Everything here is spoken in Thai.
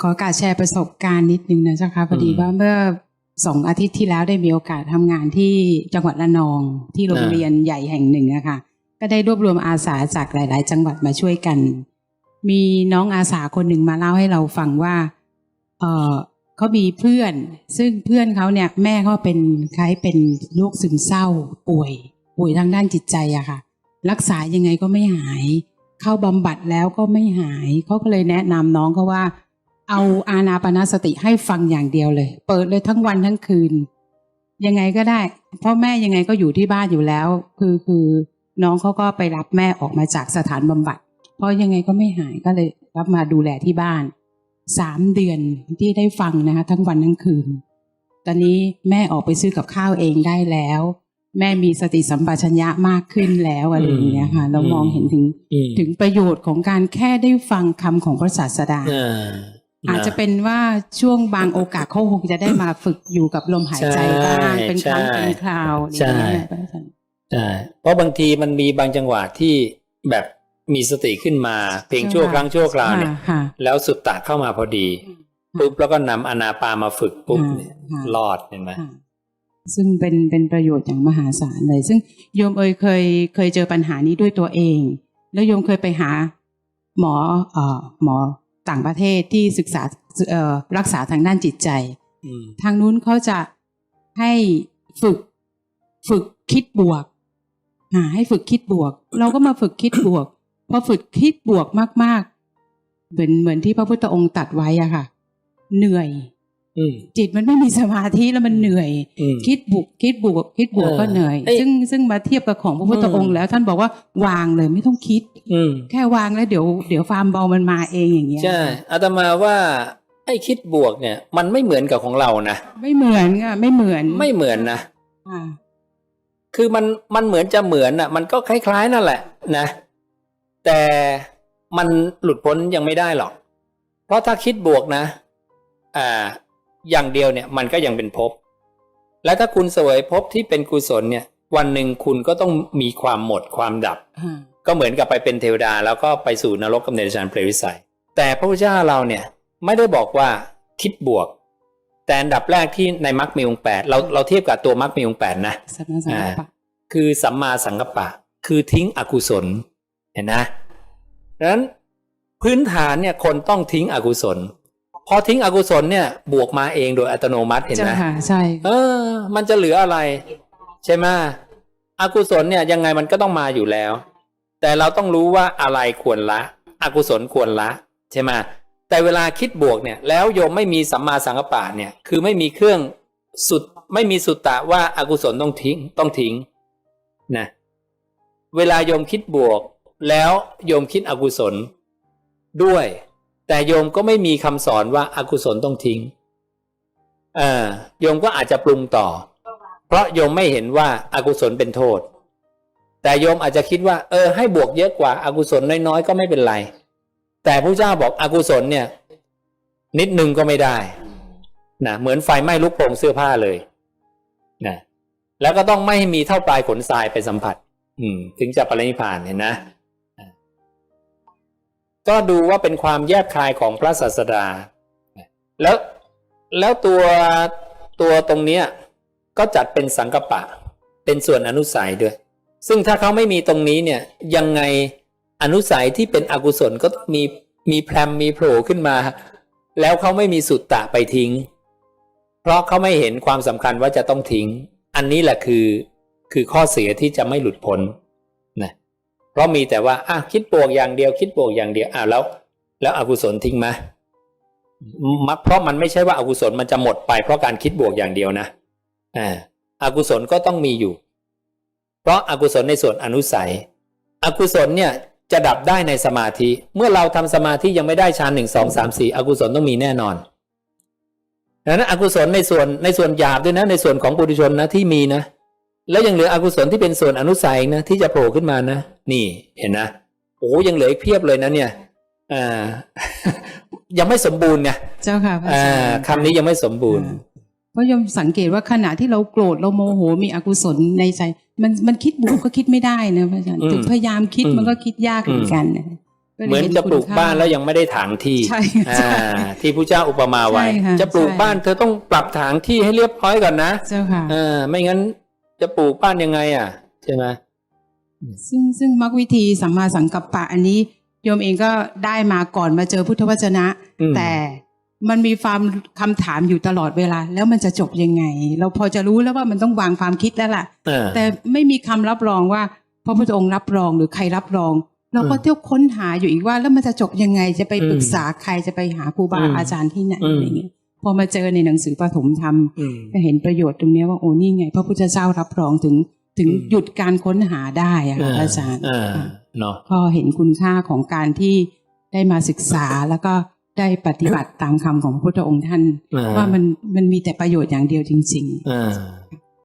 ขอการแชร์ประสบการณ์นิดนึงนะเจ้าค่ะพอดีอืมว่าเมื่อสองอาทิตย์ที่แล้วได้มีโอกาสทำงานที่จังหวัดระนองที่โรงอ่าเรียนใหญ่แห่งหนึ่งอะค่ะก็ได้รวบรวมอาสาจากหลาย ๆ จังหวัดมาช่วยกัน มีน้องอาสาคนหนึ่งมาเล่าให้เราฟังว่า เออเขามีเพื่อน ซึ่งเพื่อนเขาเนี่ย แม่เขาเป็นคล้ายเป็นโรคซึมเศร้า ป่วย ป่วยทางด้านจิตใจอะค่ะ รักษายังไงก็ไม่หาย เข้าบำบัดแล้วก็ไม่หายเขาก็เลยแนะนำน้องเขาว่า เอาอานาปานสติให้ฟังอย่างเดียวเลย เปิดเลยทั้งวันทั้งคืน ยังไงก็ได้เพ่อแม่ยังไงก็อยู่ที่บ้านอยู่แล้ว คือคือน้องเขาก็ไปรับแม่ออกมาจากสถานบำบัด เพราะยังไงก็ไม่หายก็เลยรับมาดูแลที่บ้านสามเดือนที่ได้ฟังนะคะทั้งวันทั้งคืน ตอนนี้แม่ออกไปซื้อกับข้าวเองได้แล้ว แม่มีสติสัมปชัญญะมากขึ้นแล้วอะไรอย่างเงี้ยค่ะ เรามองเห็นถึงอืมถึงประโยชน์ของการแค่ได้ฟังคำของพระศาสดา อ่าอาจจะเป็นว่าช่วงบางโอกาสเขาคงจะได้มาฝึกอยู่กับลมหายใจบ้างใช่เป็นครั้งใช่เป็นคราวใช่อย่างเงี้ยพระอาจารย์ใช่เพราะบางทีมันมีบางจังหวะที่แบบมีสติขึ้นมา เพียงชั่วครั้งชั่วคราวเนี่ยค่ะค่ะแล้วสุดตะเข้ามาพอดีปุ๊บแล้วก็นำอนาปามาฝึกปุ๊บค่ะเนี่ยค่ะรอดเห็นไหมค่ะซึ่งเป็นเป็นประโยชน์อย่างมหาศาลเลย ซึ่งโยมเอยเคยเคยเจอปัญหานี้ด้วยตัวเอง แล้วโยมเคยไปหา หมอเอ่อหมอ ต่างประเทศที่ศึกษาเอ่อรักษาทางด้านจิตใจอืมทางนู้นเขาจะให้ฝึกฝึกคิดบวกอ่าให้ฝึกคิดบวก เราก็มาฝึกคิดบวกพอฝึกคิดบวกมาก ๆ เหมือนเหมือนที่พระพุทธองค์ตรัดไว้อะค่ะ เหนื่อยอืม จิตมันไม่มีสมาธิแล้วมันเหนื่อยอืมคิดบวกคิดบวกคิดบวกเออก็เหนื่อยเอ้ยซึ่งซึ่งมาเทียบกับของพระพุทธองอืค์มแล้วท่านบอกว่าวางเลยไม่ต้องคิดอืมแค่วางแล้วเดี๋ยวเดี๋ยวฟาร์มบอลมันมาเองอย่างเงี้ยใช่อาตมาว่าไอ้คิดบวกเนี่ย มันไม่เหมือนกับของเรานะไม่เหมือนอะไม่เหมือนไม่เหมือนนะอ่าคือมันมันเหมือนจะเหมือนอะ มันก็คล้าย ๆ นั่นแหละ นะ แต่มันหลุดพ้นยังไม่ได้หรอก เพราะถ้าคิดบวกนะ อ่า อย่างเดียวเนี่ยมันก็ยังเป็นภพและถ้าคุณเสวยภพที่เป็นกุศลเนี่ย วันหนึ่งคุณก็ต้องมีความหมดความดับอ่าก็เหมือนกับไปเป็นเทวดา แล้วก็ไปสู่นรกกำเนิดฌานเปรตวิสัย แต่พระพุทธเจ้าเราเนี่ยไม่ได้บอกว่าคิดบวก แต่อันดับแรกที่ในมรรคมีองค์แปดเราเราเทียบกับตัวมรรคมีองค์แปดนะสัมมาสังกัปปะคือสัมมาสังกัปปะ คือทิ้งอกุศลเห็นนะดังนั้นพื้นฐานเนี่ยคนต้องทิ้งอกุศล พอทิ้งอกุศลเนี่ยบวกมาเองโดยอัตโนมัติเห็นเจ้าไหมค่ะใช่เออ มันจะเหลืออะไร ใช่ไหมอกุศลเนี่ยยังไงมันก็ต้องมาอยู่แล้ว แต่เราต้องรู้ว่าอะไรควรละ อกุศลควรละ ใช่ไหมแต่เวลาคิดบวกเนี่ยแล้วโยมไม่มีสัมมาสังกัปปะเนี่ย คือไม่มีเครื่องสุดไม่มีสุตตะว่าอากุศลต้องทิ้งต้องทิ้งนะเวลาโยมคิดบวก แล้วโยมคิดอกุศลด้วย แต่โยมก็ไม่มีคำสอนว่าอากุศลต้องทิ้งเออโยมก็อาจจะปรุงต่อ เพราะโยมไม่เห็นว่าอากุศลเป็นโทษ แต่โยมอาจจะคิดว่า เออ ให้บวกเยอะกว่าอากุศลน้อยๆก็ไม่เป็นไร แต่พระเจ้าบอกอกุศลเนี่ย นิดนึงก็ไม่ได้นะเหมือนไฟไหม้ลุกโผงเสื้อผ้าเลยนะแล้วก็ต้องไม่มีเท่าปลายขนทรายไปสัมผัส อืม ถึงจะปรินิพานเห็นนะ ก็ดูว่าเป็นความแยกคายของพระศาสดา แล้วแล้วตัวตัวตรงเนี้ยก็จัดเป็นสังกปะ เป็นส่วนอนุสัยด้วย ซึ่งถ้าเขาไม่มีตรงนี้เนี่ยยังไงอนุสัยที่เป็นอกุศลก็ต้องมีมีแพรมมีโผล่ขึ้นมา แล้วเขาไม่มีสุตตะไปทิ้ง เพราะเขาไม่เห็นความสำคัญว่าจะต้องทิ้ง อันนี้แหละคือคือข้อเสียที่จะไม่หลุดพ้น เพราะมีแต่ว่าอะคิดบวกอย่างเดียว คิดบวกอย่างเดียวอะแล้ว แล้วอกุศลทิ้งไหมมักเพราะมันไม่ใช่ว่าอากุศลมันจะหมดไปเพราะการคิดบวกอย่างเดียวนะอ่าอากุศลก็ต้องมีอยู่ เพราะอากุศลในส่วนอนุสัย อกุศลเนี่ยจะดับได้ในสมาธิ เมื่อเราทำสมาธิยังไม่ได้ฌานหนึ่งสองสามสี่อกุศลต้องมีแน่นอนดังนั้นอกุศลในส่วนในส่วนหยาบด้วยนะในส่วนของปุถุชนนะที่มีนะ แล้วยังเหลืออกุศลที่เป็นส่วนอนุสัยนะที่จะโผล่ขึ้นมานะ นี่เห็นนะโอ้ยังเหลืออีกเพียบเลยนะเนี่ยอ่ายังไม่สมบูรณ์ไงเจ้าค่ะพระอาอ่าจารย์คำนี้ยังไม่สมบูรณ์เพราะโยมสังเกตว่าขณะที่เราโกรธเราโมโหมีอกุศลในใจ มันมันคิดบวกก็คิดไม่ได้นะพระอาจารย์อืมถึงพยายามคิดอืมมันก็คิดยากเหมือนกันนะก็ลยเหมือนห็จะปลูกคุณค่บ้านแล้วยังไม่ได้ถางที่ใช่อ่าใช่ที่พระเจ้าอุปมาไว้ใช่ค่ะจะปลูกใช่บ้านเธอต้องปรับถางที่ให้เรียบร้อยก่อนนะเจ้าค่ะเออไม่งั้นจะปลูกบ้านยังไงอะใช่ไหม ซึ่งซึ่งมรรควิธีสัมมาสังกัปปะอันนี้โยมเองก็ได้มาก่อนมาเจอพุทธวจนะอืมแต่มันมีความคำถามอยู่ตลอดเวลา แล้วมันจะจบยังไง เราพอจะรู้แล้วว่ามันต้องวางความคิดแล้วล่ะเออแต่ไม่มีคำรับรองว่าพระพุทธองค์รับรองหรือใครรับรอง เราก็อืมเที่ยวค้นหาอยู่อีกว่า แล้วมันจะจบยังไงจะไปอืมปรึกษาใครจะไปหาครูบาอืมอาจารย์ที่ไหนอืมอะไรเงี้ยพอมาเจอในหนังสือปฐมธรรมอืมก็เห็นประโยชน์ตรงเนี้ยว่าโอ้นี่ไง พระพุทธเจ้ารับรองถึง ถึงอืมหยุดการค้นหาได้อะค่ะเอาจารย์เออค่ะเนาะก็เห็นคุณค่าของการที่ได้มาศึกษาแล้วก็ได้ปฏิบัติตามคำของพระพุทธองค์ท่านเออว่ามันมันมีแต่ประโยชน์อย่างเดียวจริงเออ